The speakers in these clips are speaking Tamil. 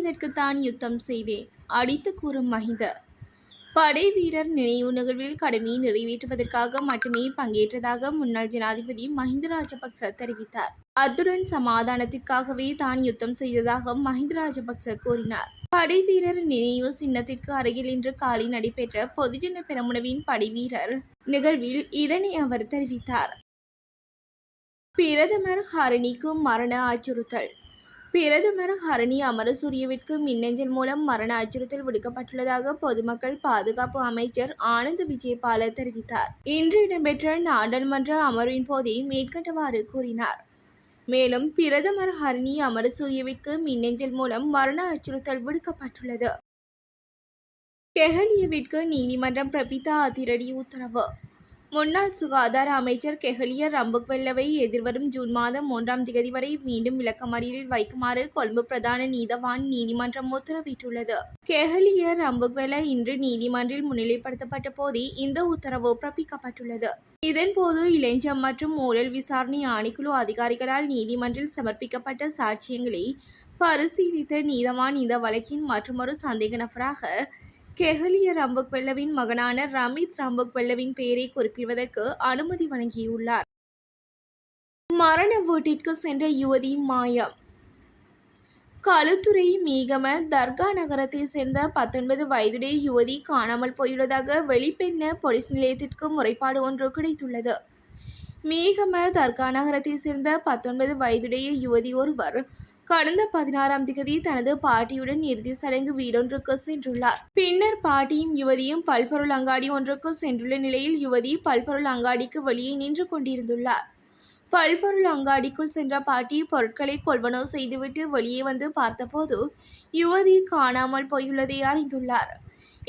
இதற்குத்தான் யுத்தம் செய்தேன். அடித்து கூறும் மஹிந்த படை வீரர் நினைவு நிகழ்வில் கடமையை நிறைவேற்றுவதற்காக மட்டுமே பங்கேற்றதாக முன்னாள் ஜனாதிபதி மஹிந்த ராஜபக்ச தெரிவித்தார். அத்துடன் சமாதானத்திற்காகவே தான் யுத்தம் செய்ததாக மஹிந்த ராஜபக்ச கூறினார். படை வீரர் நினைவு சின்னத்திற்கு அருகில் இன்று காலை நடைபெற்ற பொதுஜன பெரமுனவின் படை வீரர் நிகழ்வில் இதனை அவர் தெரிவித்தார். பிரதமர் ஹரணிக்கு மரண அச்சுறுத்தல். பிரதமர் ஹரணி அமரசூரியவிற்கு மின்னஞ்சல் மூலம் மரண அச்சுறுத்தல் விடுக்கப்பட்டுள்ளதாக பொதுமக்கள் பாதுகாப்பு அமைச்சர் ஆனந்த் விஜயபால தெரிவித்தார். இன்று இடம்பெற்ற நாடாளுமன்ற அமர்வின் போதே மேற்கண்டவாறு கூறினார். மேலும் பிரதமர் ஹரணி அமரசூரியவிற்கு மின்னஞ்சல் மூலம் மரண அச்சுறுத்தல் விடுக்கப்பட்டுள்ளது. கெஹலியவிற்கு நீதிமன்றம் பிறப்பித்த அதிரடி உத்தரவு. முன்னாள் சுகாதார அமைச்சர் கெஹலிய ரம்புக்வெல்லவை எதிர்வரும் ஜூன் மாதம் மூன்றாம் திகதி வரை மீண்டும் விளக்கமறியலில் வைக்குமாறு கொழும்பு பிரதான நீதவான் நீதிமன்றம் உத்தரவிட்டுள்ளது. கெஹலிய ரம்புக்வெல இன்று நீதிமன்றில் முன்னிலைப்படுத்தப்பட்ட போது இந்த உத்தரவு பிறப்பிக்கப்பட்டுள்ளது. இதன்போது இளைஞம் மற்றும் ஊழல் விசாரணை ஆணைக்குழு அதிகாரிகளால் நீதிமன்றில் சமர்ப்பிக்கப்பட்ட சாட்சியங்களை பரிசீலித்த நீதவான் இந்த வழக்கின் மற்றொரு சந்தேக நபராக கெஹலிய ரம்புக்வெல்லவின் மகனான ரமித் ரம்புக்வெல்லவின் பெயரை குறிப்பிடுவதற்கு அனுமதி வழங்கியுள்ளார். மரண வீட்டிற்கு சென்ற யுவதி மாயம் களுத்துறை மீகம தர்கா நகரத்தை சேர்ந்த பத்தொன்பது வயதுடைய யுவதி காணாமல் போயுள்ளதாக வெளிப்பெண்ண போலீஸ் நிலையத்திற்கு முறைப்பாடு ஒன்று கிடைத்துள்ளது. மீகம தர்கா நகரத்தை சேர்ந்த பத்தொன்பது வயதுடைய யுவதி ஒருவர் கடந்த பதினாறாம் திகதி தனது பாட்டியுடன் இறுதி சடங்கு வீடொன்றுக்கு சென்றுள்ளார். பின்னர் பாட்டியும் யுவதியும் பல்பொருள் அங்காடி ஒன்றுக்கு சென்றுள்ள நிலையில் யுவதி பல்பொருள் அங்காடிக்கு வெளியே நின்று கொண்டிருந்துள்ளார். பல்பொருள் அங்காடிக்குள் சென்ற பாட்டி பொருட்களை கொள்வனவு செய்துவிட்டு வெளியே வந்து பார்த்தபோது யுவதி காணாமல் போயுள்ளதை அறிந்துள்ளார்.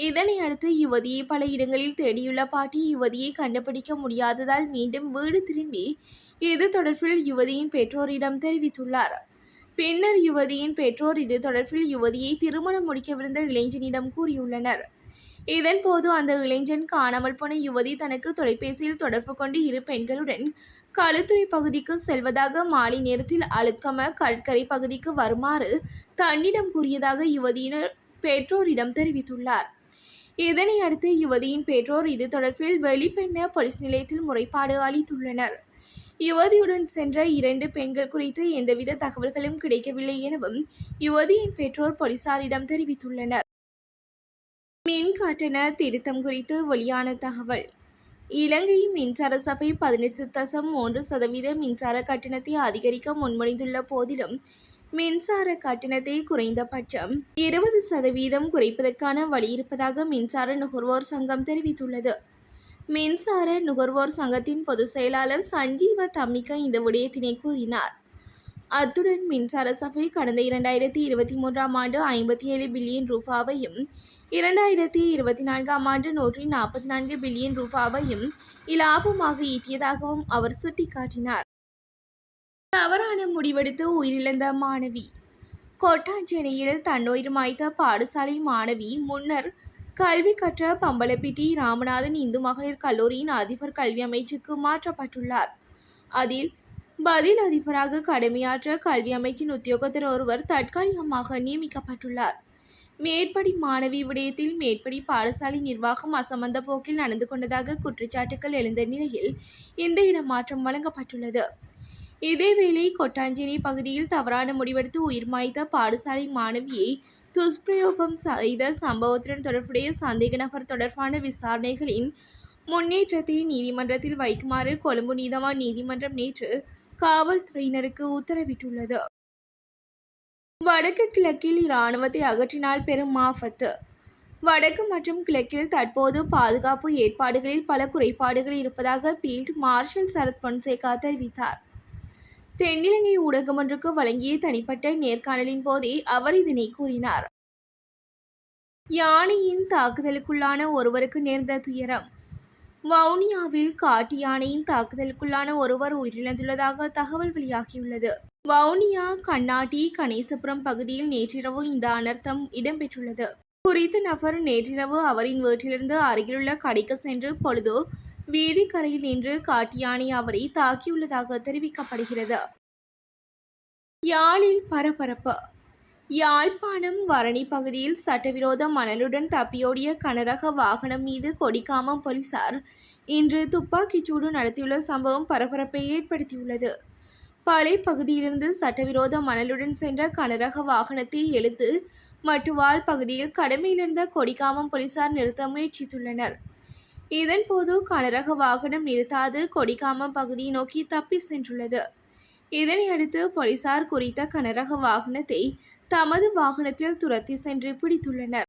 இதனை அடுத்து யுவதியை பல இடங்களில் தேடியுள்ள பாட்டி யுவதியை கண்டுபிடிக்க முடியாததால் மீண்டும் வீடு திரும்பி இது தொடர்பில் யுவதியின் பெற்றோரிடம் தெரிவித்துள்ளார். பின்னர் யுவதியின் பெற்றோர் இது தொடர்பில் யுவதியை திருமணம் முடிக்கவிருந்த இளைஞனிடம் கூறியுள்ளனர். இதன்போது அந்த இளைஞன் காணாமல் போன யுவதி தனக்கு தொலைபேசியில் தொடர்பு கொண்டு இரு பெண்களுடன் களுத்துறை பகுதிக்கு செல்வதாக மாலை நேரத்தில் அழுக்கம கடற்கரை பகுதிக்கு வருமாறு தன்னிடம் கூறியதாக யுவதியினர் பெற்றோரிடம் தெரிவித்துள்ளார். இதனை அடுத்து யுவதியின் பெற்றோர் இது தொடர்பில் வெளிப்பெண்ண போலீஸ் நிலையத்தில் முறைப்பாடு அளித்துள்ளனர். யுவதியுடன் சென்ற இரண்டு பெண்கள் குறித்து எந்தவித தகவல்களும் கிடைக்கவில்லை எனவும் யுவதியின் பெற்றோர் போலீசாரிடம் தெரிவித்துள்ளனர். மின் கட்டண திருத்தம் குறித்து வெளியான தகவல். இலங்கை மின்சார சபை பதினெட்டு தசம் மூன்று சதவீத மின்சார கட்டணத்தை அதிகரிக்க முன்மொழிந்துள்ள போதிலும் மின்சார கட்டணத்தை குறைந்தபட்சம் இருபது சதவீதம் குறைப்பதற்கான வழி இருப்பதாக மின்சார நுகர்வோர் சங்கம் தெரிவித்துள்ளது. மின்சார நுகர்வோர் சங்கத்தின் பொதுச் செயலாளர் சஞ்சீவ தம்மிக்கா இந்த விடயத்தினை கூறினார். அத்துடன் மின்சார சபை கடந்த இரண்டாயிரத்தி இருபத்தி மூன்றாம் ஆண்டு ஐம்பத்தி ஏழு பில்லியன் ரூபாவையும் இரண்டாயிரத்தி இருபத்தி நான்காம் ஆண்டு நூற்றி நாற்பத்தி நான்கு பில்லியன் ரூபாவையும் இலாபமாக ஈட்டியதாகவும் அவர் சுட்டிக்காட்டினார். தவறான முடிவெடுத்து உயிரிழந்த மாணவி. கோட்டாஞ்சேனையில் தன்னுயிர் மாய்த்த பாடசாலை மாணவி முன்னர் கல்வி கற்ற பம்பலப்பிட்டி ராமநாதன் இந்து மகளிர் கல்லூரியின் அதிபர் கல்வி அமைச்சுக்கு மாற்றப்பட்டுள்ளார். அதில் பதில் அதிபராக கடமையாற்ற கல்வி அமைச்சின் உத்தியோகத்தர் ஒருவர் தற்காலிகமாக நியமிக்கப்பட்டுள்ளார். மேற்படி மாணவி விடயத்தில் மேற்படி பாடசாலை நிர்வாகம் அசமந்த போக்கில் நடந்து கொண்டதாக குற்றச்சாட்டுகள் எழுந்த நிலையில் இந்த இடமாற்றம் வழங்கப்பட்டுள்ளது. இதேவேளை கொட்டாஞ்சேரி பகுதியில் தவறான முடிவெடுத்து உயிர் மாய்த்த பாடசாலை மாணவியை துஷ்பிரயோகம் செய்த சம்பவத்துடன் தொடர்புடைய சந்தேக நபர் தொடர்பான விசாரணைகளின் முன்னேற்றத்தை நீதிமன்றத்தில் வைக்குமாறு கொழும்பு நீதவான் நீதிமன்றம் நேற்று காவல்துறையினருக்கு உத்தரவிட்டுள்ளது. வடக்கு கிழக்கில் இராணுவத்தை அகற்றினால் பெரும் ஆபத்து. வடக்கு மற்றும் கிழக்கில் தற்போது பாதுகாப்பு ஏற்பாடுகளில் பல குறைபாடுகள் இருப்பதாக பீல்ட் மார்ஷல் சரத் பொன்சேகா தெரிவித்தார். தென்னிலங்கை ஊடகம் ஒன்றுக்கு வழங்கிய தனிப்பட்ட நேர்காணலின் போதே அவர் இதனை கூறினார். யானையின் தாக்குதலுக்குள்ளான ஒருவருக்கு நேர்ந்த துயரம். வவுனியாவில் காட்டு யானையின் தாக்குதலுக்குள்ளான ஒருவர் உயிரிழந்துள்ளதாக தகவல் வெளியாகியுள்ளது. வவுனியா கண்ணாட்டி கணேசபுரம் பகுதியில் நேற்றிரவு இந்த அனர்த்தம் இடம்பெற்றுள்ளது. குறித்த நபர் நேற்றிரவு அவரின் வீட்டிலிருந்து அருகிலுள்ள கடைக்கு சென்று பொழுது வீதிக்கரையில் நின்று காட்டியானை அவரை தாக்கியுள்ளதாக தெரிவிக்கப்படுகிறது. யாழில் பரபரப்பு. யாழ்ப்பாணம் வரணி பகுதியில் சட்டவிரோத மணலுடன் தப்பியோடிய கனரக வாகனம் மீது கொடிக்காமம் போலீசார் இன்று துப்பாக்கிச்சூடு நடத்தியுள்ள சம்பவம் பரபரப்பை ஏற்படுத்தியுள்ளது. பழைய பகுதியிலிருந்து சட்டவிரோத மணலுடன் சென்ற கனரக வாகனத்தை எழுத்து மட்டுவால் பகுதியில் கடமையிலிருந்த கொடிக்காமம் போலீசார் நிறுத்த முயற்சித்துள்ளனர். இதன்போது கனரக வாகனம் நிறுத்தாது கொடிகாமம் பகுதியை நோக்கி தப்பி சென்றுள்ளது. இதனையடுத்து போலீசார் குறித்த கனரக வாகனத்தை தமது வாகனத்தில் துரத்தி சென்று பிடித்துள்ளனர்.